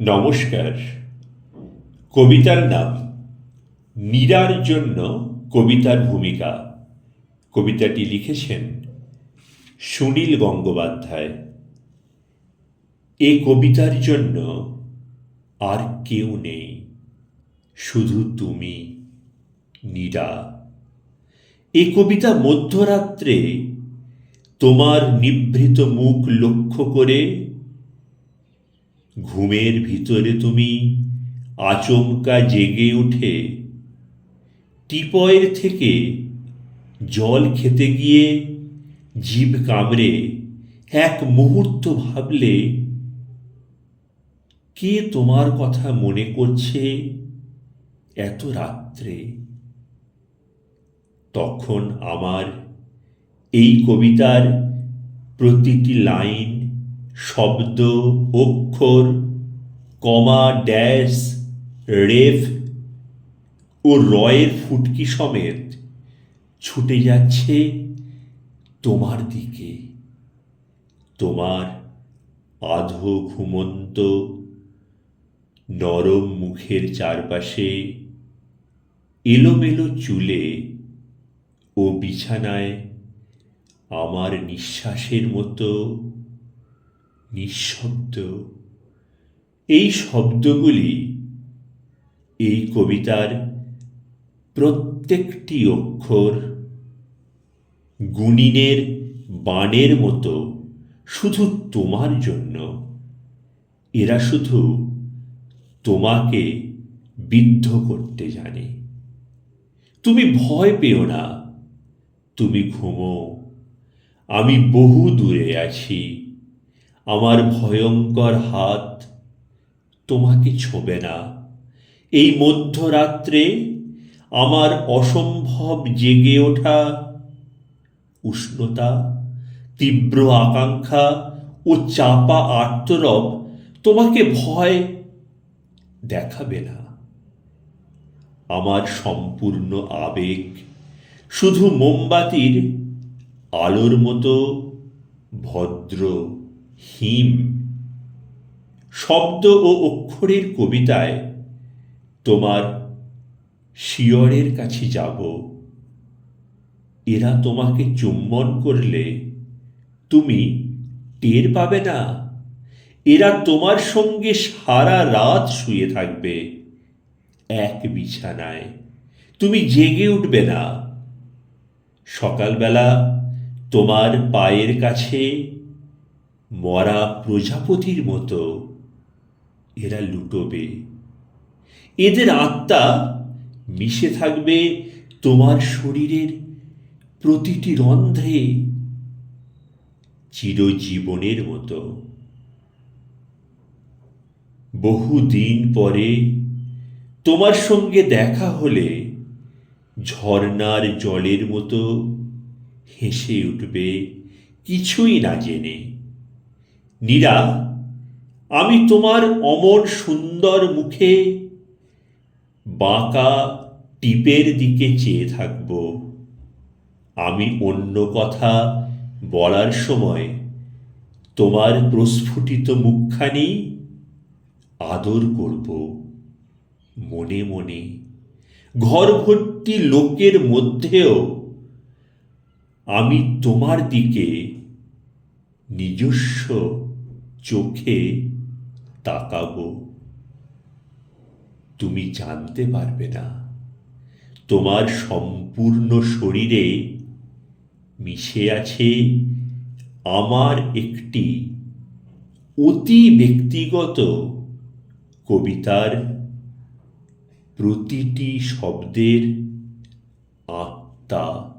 নমস্কার। কবিতার নাম নীরার জন্য কবিতার ভূমিকা। কবিতাটি লিখেছেন সুনীল গঙ্গোপাধ্যায়। এ কবিতার জন্য আর কেউ নেই, শুধু তুমি নীরা এ কবিতা মধ্যরাত্রে তোমার নিভৃত মুখ লক্ষ্য করে ঘুমের ভিতরে তুমি আচমকা জেগে উঠে। টিপয়ের থেকে জল খেতে গিয়ে জিভ কামড়ে। এক মুহূর্ত ভাবলে, কে তোমার কথা মনে করছে এত রাত্রে? তখন আমার এই কবিতার প্রতিটি লাইন শব্দ, অক্ষর, কমা, ড্যাশ, রেফ ও রয়ের ফুটকি সমেত ছুটে যাচ্ছে তোমার দিকে। তোমার আধো ঘুমন্ত, নরম মুখের চারপাশে এলোমেলো চুলে ও বিছানায় আমার নিঃশ্বাসের মতো নিঃশব্দ। এই শব্দগুলি এই কবিতার প্রত্যেকটি অক্ষর গুণিনের বাণের মতো, শুধু তোমার জন্য। এরা শুধু তোমাকে বিদ্ধ করতে জানে। তুমি ভয় পেও না। তুমি ঘুমো। আমি বহু দূরে আছি। আমার ভয়ঙ্কর হাত তোমাকে ছোবে না। এই মধ্যরাত্রে আমার অসম্ভব জেগে ওঠা উষ্ণতা, তীব্র আকাঙ্ক্ষা ও চাপা আর্তরব তোমাকে ভয় দেখাবে না। আমার সম্পূর্ণ আবেগ শুধু মোমবাতির আলোর মতো ভদ্র হিম। শব্দ ও অক্ষরের কবিতায় তোমার শিয়রের কাছে যাব। এরা তোমাকে চুম্বন করলে তুমি টের পাবে না। এরা তোমার সঙ্গে সারা রাত শুয়ে থাকবে। এক বিছানায় তুমি জেগে উঠবে না। সকালবেলা তোমার পায়ের কাছে মরা প্রজাপতির মতো এরা লুটোবে। এদের আত্মা মিশে থাকবে তোমার শরীরের প্রতিটি রন্ধ্রে চিরজীবনের মতো। বহুদিন পরে তোমার সঙ্গে দেখা হলে ঝর্ণার জলের মতো হেসে উঠবে, কিছুই না জেনে। নীরা, আমি তোমার অমর সুন্দর মুখে বাঁকা টিপের দিকে চেয়ে থাকব। আমি অন্য কথা বলার সময় তোমার প্রস্ফুটিত মুখখানি আদর করব। মনে মনে ঘর ভর্তি লোকের মধ্যেও আমি তোমার দিকে নিজস্ব চোখে তাকাবো। তুমি জানতে পারবে না। তোমার সম্পূর্ণ শরীরে মিশে আছে আমার একটি অতি ব্যক্তিগত কবিতার প্রতিটি শব্দের আত্মা।